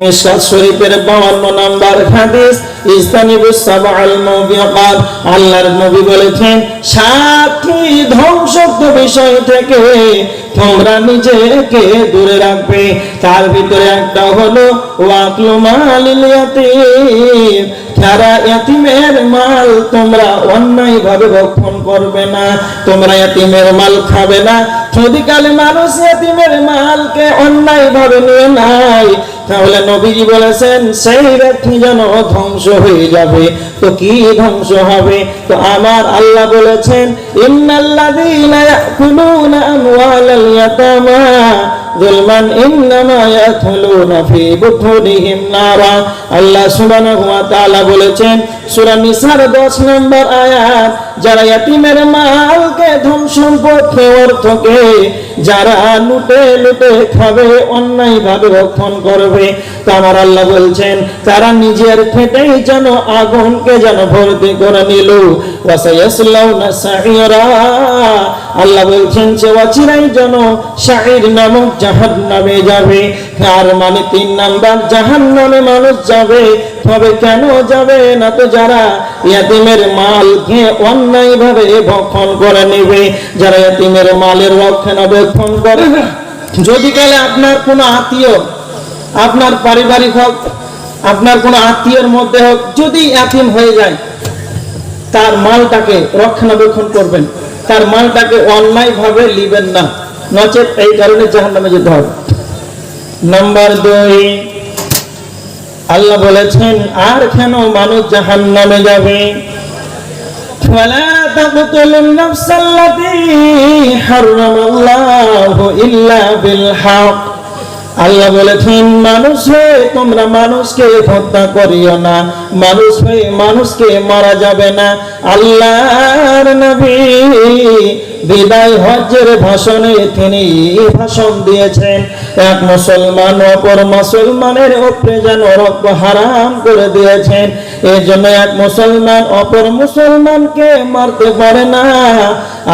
মিশকাত শরীফের 52 নাম্বার হাদিস ইস্তানিবুস সাবআল মুবিকাত। আল্লাহর নবী বলেছেন, সাতটি ধ্বংসক বিষয় থেকে তোমরা নিজেকে দূরে রাখবে। তার ভিতরে একটা হলো ওয়াকলু মাল তোমরা অন্যায় ভাবে ভক্ষণ করবে না, তোমরা এতিমের মাল খাবে না। যদি কালে মানুষ এতিমের মালকে অন্যায় ভাবে নিয়ে তাহলে নবীজি বলেছেন, সেই ব্যক্তি যেন ধ্বংস হয়ে যাবে। তো কি ধ্বংস হবে? তো আমার আল্লাহ বলেছেন, ইন্নাল্লাযীনা ইয়াকুলুনা আমওয়ালাল ইয়াতামা। যুলমান ইন্নামা ইয়াকুলুনা ফি বুতুনিহিম নারা। আল্লাহ সুবহানাহু ওয়া বলেছেন, সূরা নিসার 10 নম্বর আয়াত, যারা ইয়াতিমের মালকে ধন সম্পদ অর্থকে যারা লুটে লুটে খাবে অন্যায় ভাবে রক্ষণ করবে, তা আমার আল্লাহ বলছেন, তারা নিজের পেটেই যেন আগুনকে যেন ভর্তি করে নিল। ওয়াসায়াসলাউনা সাইরা। আল্লাহ বলছেন, সে অচিরাই যেন শাহির নামক জাহান্নামে যাবে। আর মানে তিন নাম্বার, জাহান্নামে মানুষ যাবে। তবে কেন যাবে না তো যারা ইয়াতিমের মালকে অন্যায় ভাবে ভক্ষণ করে নেবে? যারা ইয়াতিমের মালের রক্ষণাবেক্ষণ করে। না যদি কালে আপনার কোনো আত্মীয়, আপনার পারিবারিক হোক, আপনার কোনো আত্মীয়ের মধ্যে হোক, যদি ইয়াতিম হয়ে যায়, তার মালটাকে রক্ষণাবেক্ষণ করবেন। তার মালটাকে অন্যায় ভাবে লিবেন না নচেত এই কারণে জাহান্নামে যেতে হবে নাম্বার দুই আল্লাহ বলেছেন আর কেন মানুষ জাহান নামে যাবে ولا تقتلوا النفس التي حرم الله إلا بالحق আল্লাহ বলেছেন, মানুষ হয়ে তোমরা মানুষকে হত্যা করিও না। মানুষ হয়ে মানুষকে মারা যাবে না। আল্লাহর নবী বিদায় হজ্জের ভাষণে তিনি ভাষণ দিয়েছেন, এক মুসলমান অপর মুসলমানের উপরে যেন রক্ত হারাম করে দিয়েছেন এই জন্য এক মুসলমান অপর মুসলমানকে মারতে পারে না।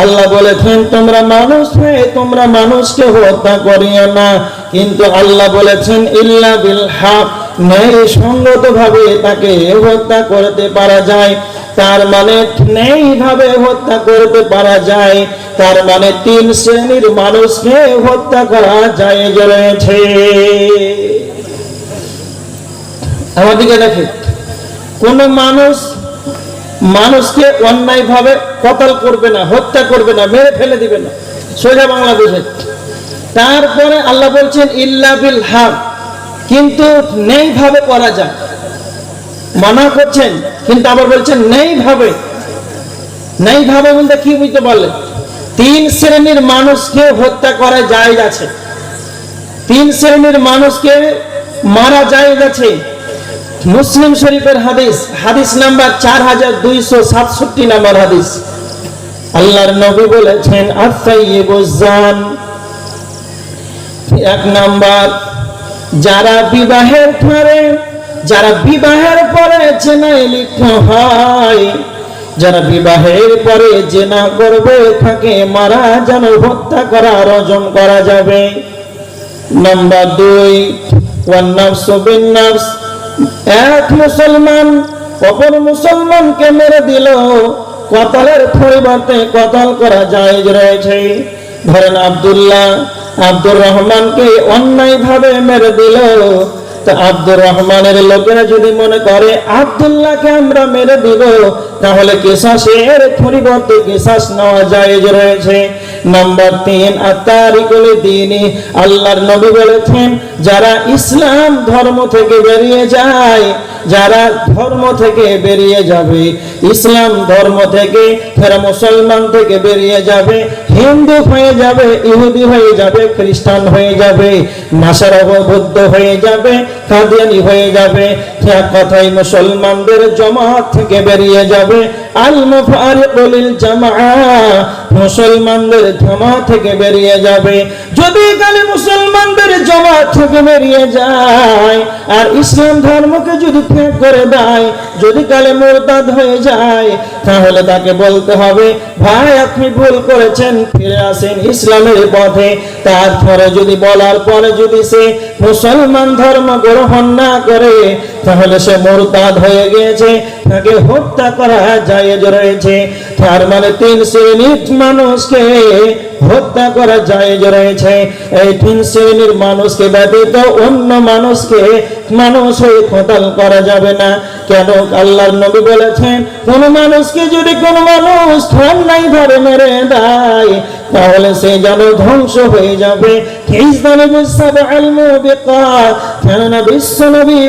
আল্লাহ বলেছেন, তোমরা মানুষ হয়ে তোমরা মানুষকে হত্যা করিও না। কিন্তু আল্লাহ বলেছেন, ইল্লা বিল হক ন্যায় সঙ্গত ভাবে তাকে হত্যা করতে পারা যায়। তার মানে নেই ভাবে হত্যা করতে পারা যায়। তার মানে তিন শ্রেণির মানুষকে হত্যা করা যায় রয়েছে আমাদিকে দেখে কোন মানুষ মানুষকে অন্যায় ভাবে কতল করবে না, হত্যা করবে না, মেরে ফেলে দিবে না। সোজা বাংলা বুঝে তারপরে আল্লাহ বলছেন, ইল্লা বিল হক কিন্তু নেই ভাবে করা যায়। মানা করছেন, কিন্তু আবার বলছেন নেই ভাবে নেই ভাবে বলতে কি বুঝতে পারলেন তিন শ্রেণির মানুষকে হত্যা করা যায় আছে। তিন শ্রেণির মানুষকে মারা যায় আছে। মুসলিম শরীফের হাদিস হাদিস নাম্বার চার হাজার দুইশো সাতষট্টি নাম্বার হাদিস। আল্লাহর নবী বলেছেন আত্মাইবুজান এক নাম্বার। যারা বিবাহের পরে, যারা বিবাহের পরে জেনায় লিপ্ত হয়, যারা বিবাহের পরে জেনা করবে তাকে মারা যেন হত্যা করা, রজন করা যাবে। নাম্বার দুই এক মুসলমান, অপর মুসলমানকে মেরে দিল। কতলের পরিবর্তে কতল করা যায় রয়েছে। ধরেন আব্দুল্লাহ আব্দুর রহমানকে অন্যায় ভাবে মেরে দিল। তা আব্দুর রহমানের লোকেরা যদি মনে করে, আব্দুল্লাহকে আমরা মেরে দিব তাহলে কেসাসের পরিবর্তে কেশাস নেওয়া যায় রয়েছে। নাম্বার তিন, আত্মারিকুল দিনই আল্লাহর নবী বলেছেন, যারা ইসলাম ধর্ম থেকে বেরিয়ে যায় যারা ধর্ম থেকে বেরিয়ে যাবে, ইসলাম ধর্ম থেকে ফেরা মুসলমান থেকে বেরিয়ে যাবে, হিন্দু হয়ে যাবে, ইহুদি হয়ে যাবে, খ্রিস্টান হয়ে যাবে নাসারা বৌদ্ধ হয়ে যাবে, কাদিয়ানি হয়ে যাবে, এক কথাই মুসলমানদের জমাত থেকে বেরিয়ে যাবে আল মুফারিকুল জামাআ মুসলমানদের জমা থেকে বেরিয়ে যাবে। যদি কালে মুসলমানদের জমা থেকে বেরিয়ে যায়, আর ইসলাম ধর্মকে যদি ত্যাগ করে দেয়, যদি কালে মোরতাদ হয়ে যায়, তাহলে তাকে বলতে হবে, ভাই, আপনি ভুল করেছেন, ফিরে আসেন ইসলামের পথে। তারপরে যদি বলার পরে যদি সে মুসলমান ধর্ম গ্রহণ না করে, তাহলে সে মোরতাদ হয়ে গিয়েছে। তাকে হত্যা করা যায় রয়েছে। তার মানে তিন শ্রেণির মানুষকে হত্যা করা জায়েজ রয়েছে। এই তিন শ্রেণির মানুষকে ব্যতীত অন্য মানুষকে মানুষ হয়ে খতাল করা যাবে না। কেন? আল্লাহর নবী বলেছেন, কোন মানুষকে যদি কোন মানুষ ঠান্ডাই ধরে মেরে দেয় তাহলে সে যেন ধ্বংস হয়ে যাবে।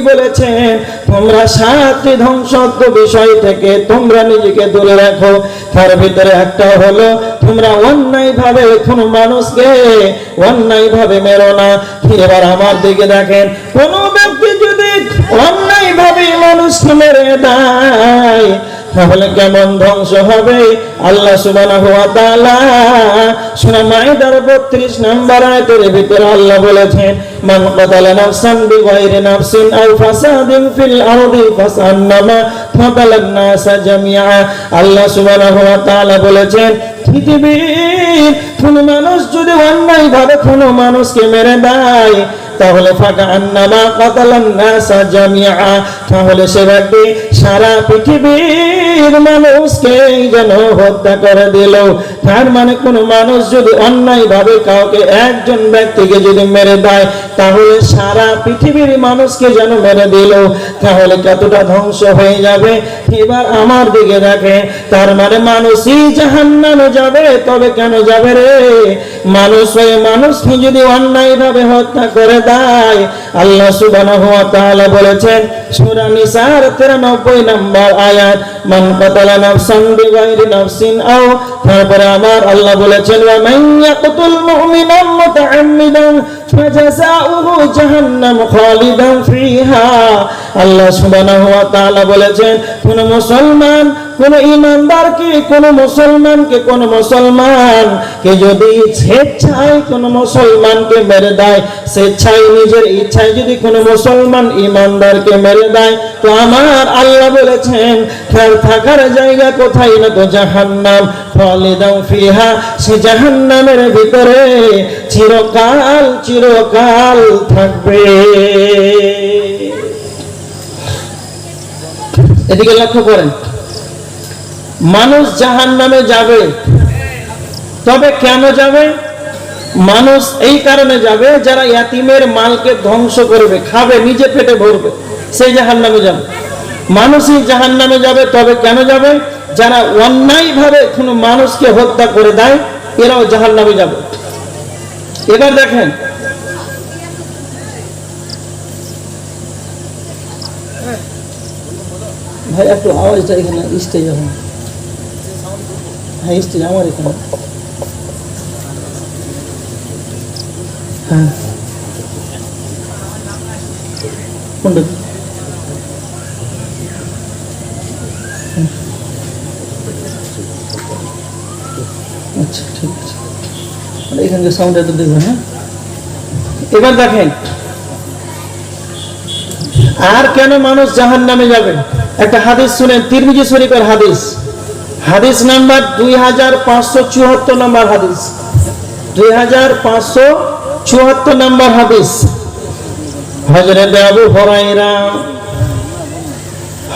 বলেছেন, তোমরা বিষয় থেকে তোমরা তার ভিতরে একটা হলো, তোমরা ভাবে ভাবে মেরো না। এবার আমার দিকে দেখেন, কোন ব্যক্তি যদি অন্যায় ভাবে মানুষকে মেরে দেয় তাহলে কেমন ধ্বংস হবে? আল্লাহ সুবহানাহু ওয়া তাআলা সূরা মাইদার 32 নম্বর আয়াতের ভিতরে আল্লাহ বলেছেন, মান কাতালা নাফসান বিগাইরি নাফসিন আও ফাসাদিন ফিল আরদি ফাসান্নামা কাতালান নাসা জামিআ। আল্লাহ সুবহানাহু ওয়া তাআলা বলেছেন, পৃথিবীর কোন মানুষ যদি অন্যায় ভাবে কোন মানুষকে মেরে দেয় তাহলে ফাঁকা আন্নামা কাতালান তাহলে সে ব্যক্তি সারা পৃথিবীর মানুষকে যেন হত্যা করে দিল। তার মানে কোন মানুষ যদি অন্যায় ভাবে কাউকে একজন ব্যক্তিকে যদি মেরে দেয় তাহলে সারা পৃথিবীর মানুষকে যেন মেরে দিল, তাহলে কতটা ধ্বংস হয়ে যাবে? এবার আমার দিকে দেখে, তার মানে মানুষই জাহান্নামে যাবে, তবে কেন যাবে রে? মানুষ হয়ে মানুষকে যদি অন্যায় ভাবে হত্যা করে দেয়, আল্লাহ সুবহানাহু ওয়া তাআলা বলেছেন, সূরা নিসার 93 নম্বর আয়াত কাতালা নাফসান বিগাইরি নাফসিন আও তারপরে আমার আল্লাহ বলেছেন ফাজাযাউহু জাহান্নাম খালিদান ফিহা আল্লাহ সুবহানাহু ওয়া তাআলা বলেছেন, কোন মুসলমান, কোন ইমানদারকে কোন মুসলমানকে কোন মুসলমান কে যদি স্বেচ্ছায় কোন মুসলমানকে মেরে দেয়, স্বেচ্ছায় নিজের ইচ্ছায় যদি কোন মুসলমান ইমানদারকে মেরে দেয়, তো আমার আল্লাহ বলেছেন তার থাকার জায়গা কোথায় না তো জাহান্নাম খালিদান ফিহা, সে জাহান্নামের ভিতরে চিরকাল চিরকাল থাকবে। এদিকে লক্ষ্য করেন। মানুষ জাহান নামে যাবে, তবে কেন যাবে? মানুষ এই কারণে যাবে যারা ইয়াতিমের মালকে ধ্বংস করবে, খাবে, নিজে পেটে ভরবে, সেই জাহান নামে যাবে। মানুষই জাহান নামে যাবে, তবে কেন যাবে? যারা অন্যায় ভাবে কোনো মানুষকে হত্যা করে দেয়, এরাও জাহান নামে যাবে। এবার দেখেন ভাই, একটু আওয়াজটা এখানে স্টেজ এখন হ্যাঁ স্টেজ আমার এখানে। হ্যাঁ। কোনটা? হুম। আচ্ছা ঠিক আছে। মানে এখানকার সাউন্ড একটু দেখবেন হ্যাঁ এবার দেখেন। আর কেন মানুষ জাহান নামে যাবে? একটা হাদিস শুনেন, তিরমিজি শরীফের হাদিস। হাদিস নাম্বার দুই হাজার পাঁচশো চুয়াত্তর নম্বর হাদিস। দুই হাজার পাঁচশো চুয়াত্তর নম্বর হাদিস। হজরত আবু হরাইরা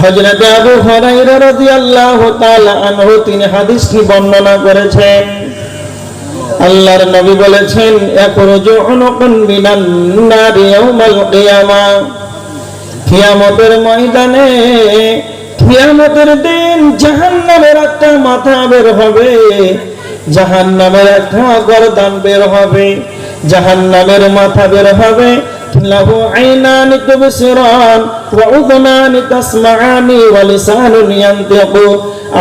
হজরত আবু হরাইরা রাদিয়াল্লাহু তাআলা আনহু, তিনি হাদিসটি বর্ণনা করেছেন। আল্লাহর নবী বলেছেন একরজু উনুকুন মিনান নারি ইয়াউমাল কিয়ামা। কিয়ামতের ময়দানে কিয়ামতের দিন জাহান্নামের একটা মাথা বের হবে জাহান্নামের একটা গর্দান বের হবে জাহান্নামের মাথা বের হবে له عينان تبصران وأذنان تسمعان ولسان ينطق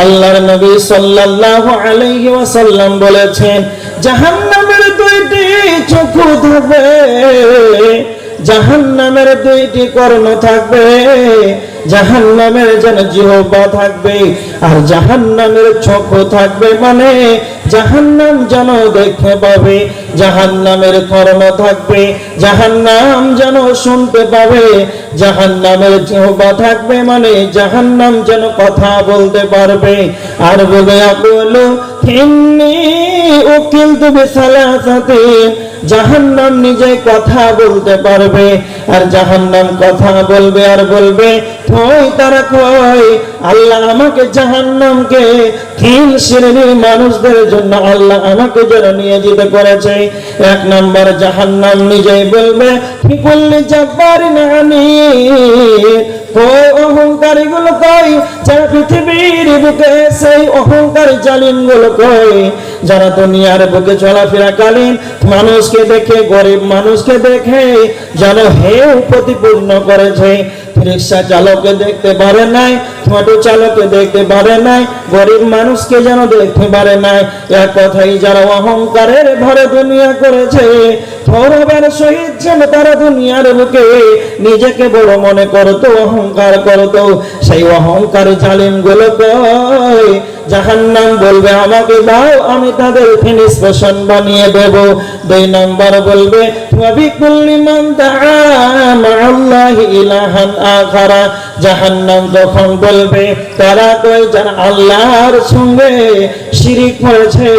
আল্লাহর নবী সাল্লাল্লাহু আলাইহি ওয়াসাল্লাম বলেছেন জাহান্নামের দুইটি চক্ষু থাকবে জাহান্নামের দুইটি কর্ণ থাকবে, জাহান্নামের যেন জিহ্বা থাকবে, আর জাহান্নামের চক্ষু থাকবে মানে জাহান্নাম যেন দেখতে পাবে, জাহান্নামের কর্ম থাকবে, জাহান্নাম যেন শুনতে পাবে, জাহান্নামের জিহ্বা থাকবে মানে জাহান্নাম যেন কথা বলতে পারবে। আর বলে বলো ইন্নি উকিলতু বিসালাসাতিন জাহান্নাম নিজে কথা বলতে পারবে, আর জাহান্নাম কথা বলবে আর বলবে কই তারা কই আল্লাহ আমাকে জাহান্নামকে তিন শ্রেণির মানুষদের জন্য আল্লাহ আমাকে যেন নিয়োজিত করেছে। এক নম্বর, জাহান্নাম নিজেই বলবে কি করলে জব্বার নানি কই অহংকারী গুলো কই যারা পৃথিবীর বুকে সেই অহংকার জালিমগুলো কই যারা দুনিয়ার বুকে চলাফেরা কালীন মানুষকে দেখে, গরিব মানুষকে দেখে, যেন হেউ প্রতিপূর্ণ করেছে। রিক্সা চালককে দেখতে পারে নাই অটো চালককে দেখতে পারে নাই, গরিব মানুষকে যেন দেখতে পারে নাই। এক কথাই যারা অহংকারের ভরে দুনিয়া করেছে সহিত যেন তারা দুনিয়ার বুকে নিজেকে বড় মনে করতো, অহংকার করতো। সেই অহংকার জালিমগুলো জাহান্নাম বলবে, আমাকে দাও, আমি তাদের ফিনিশ পোষণ বানিয়ে দেব। দুই নম্বর বলবে জাহান্নাম যখন বলবে, তারা কই যারা আল্লাহর সঙ্গে শিরিক করেছে,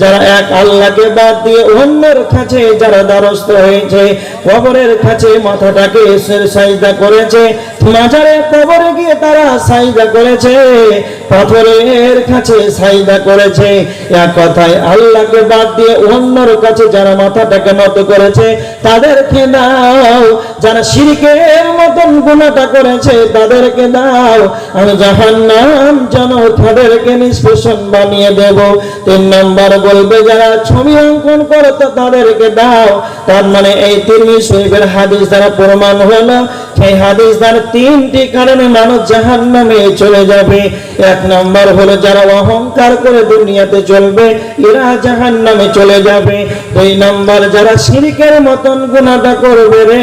যারা এক আল্লাহকে বাদ দিয়ে অন্যের কাছে যারা দ্বারস্থ হয়েছে, কবরের কাছে মাথাটাকে সাইজা করেছে মাজারে কবরে গিয়ে তারা সাইদা করেছে, পাথরের কাছে সাইদা করেছে। এক কথায় আল্লাহকে বাদ দিয়ে অন্যর কাছে যারা মাথাটাকে নত করেছে, তাদেরকে দাও যারা শিরকের মতন গুণাটা করেছে, তাদেরকে দাও। আমি জাহান্নাম যেন তাদেরকে নিষ্পেষণ বানিয়ে দেব। তিন নম্বর বলবে যারা ছবি অঙ্কন করতো তাদেরকে দাও। তার মানে এই তিরমি শরীফের হাদিস দ্বারা প্রমাণ হলো, সেই হাদিস দ্বারা তিনটি কারণে মানুষ জাহান্নামে চলে যাবে। এক নম্বর হলো যারা অহংকার করে দুনিয়াতে চলবে, এরা জাহান্নামে চলে যাবে। দুই নম্বর যারা শিরিকের মতন গুণাটা করবে রে,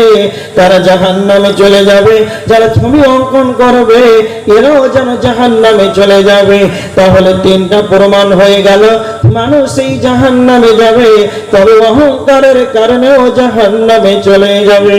তারা জাহান্নামে চলে যাবে। যারা ছবি অঙ্কন করবে, এরাও যেন জাহান্নামে চলে যাবে। তাহলে তিনটা প্রমাণ হয়ে গেল, মানুষ এই জাহান্নামে যাবে, তবে অহংকারের কারণেও জাহান নামে চলে যাবে।